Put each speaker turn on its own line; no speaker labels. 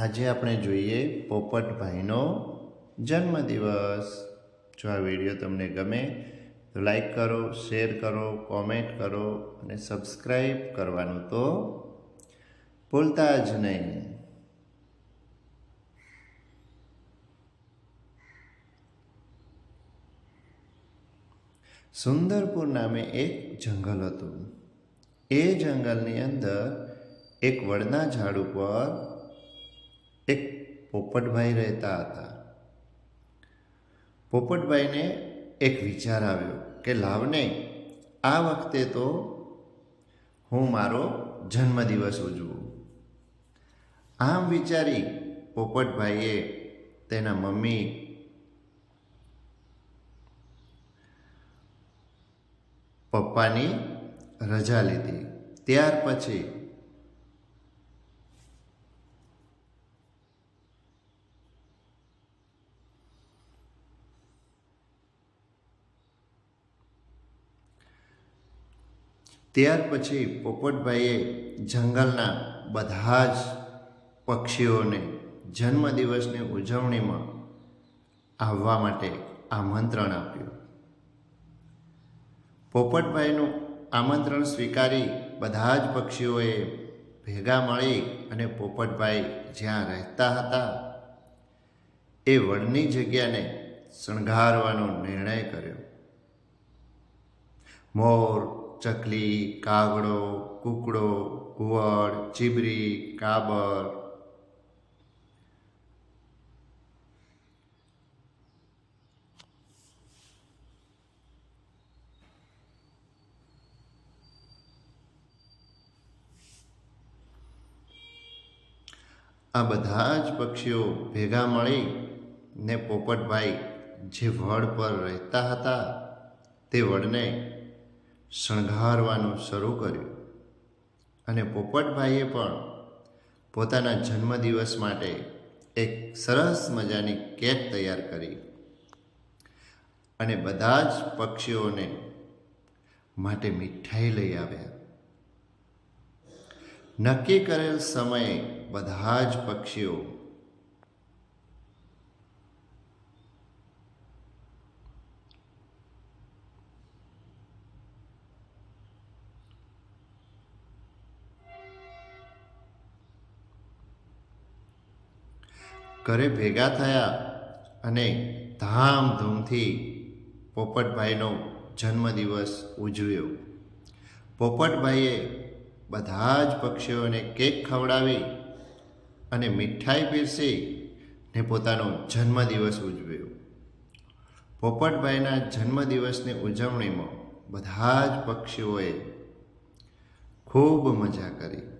આજે આપણે જોઈએ પોપટભાઈનો જન્મદિવસ. જો આ વીડિયો તમને ગમે તો લાઈક કરો શેર કરો કોમેન્ટ કરો અને સબસ્ક્રાઈબ કરવાનું તો ભૂલતા જ નહીં. સુંદરપુર નામે એક જંગલ હતું. એ જંગલની અંદર એક વડના ઝાડ ઉપર એક પોપટભાઈ રહેતા હતા. પોપટભાઈને એક વિચાર આવ્યો કે લાવને, આ વખતે તો હું મારો જન્મદિવસ ઉજવું. આમ વિચારી પોપટભાઈએ તેના મમ્મી પપ્પાની રજા લીધી. ત્યાર પછી ત્યાર પછી પોપટભાઈએ જંગલના બધા જ પક્ષીઓને જન્મદિવસની ઉજવણીમાં આવવા માટે આમંત્રણ આપ્યું. પોપટભાઈનું આમંત્રણ સ્વીકારી બધા જ પક્ષીઓએ ભેગા મળી અને પોપટભાઈ જ્યાં રહેતા હતા, એ વડની જગ્યાને શણગારવાનો નિર્ણય કર્યો. મોર ચકલી, કાગડો, કૂકડો કુવડ ચીબરી, કાબર. આ બધા જ પક્ષીઓ ભેગા મળી ને પોપટભાઈ જે વડ પર રહેતા હતા, તે વડને શણગારવાનું શરૂ કર્યું. અને પોપટભાઈએ પણ પોતાના જન્મદિવસ માટે એક સરસ મજાની કેક તૈયાર કરી. અને બધા જ પક્ષીઓને માટે મીઠાઈ લઈ આવ્યા. નક્કી કરેલ સમયે બધા જ પક્ષીઓ ઘરે ભેગા થયા અને ધામધૂમથી પોપટભાઈનો જન્મદિવસ ઉજવ્યો. પોપટભાઈએ બધા જ પક્ષીઓને કેક ખવડાવી અને મીઠાઈ પીરસી ને પોતાનો જન્મદિવસ ઉજવ્યો. પોપટભાઈના જન્મદિવસની ઉજવણીમાં બધા જ પક્ષીઓએ ખૂબ મજા કરી.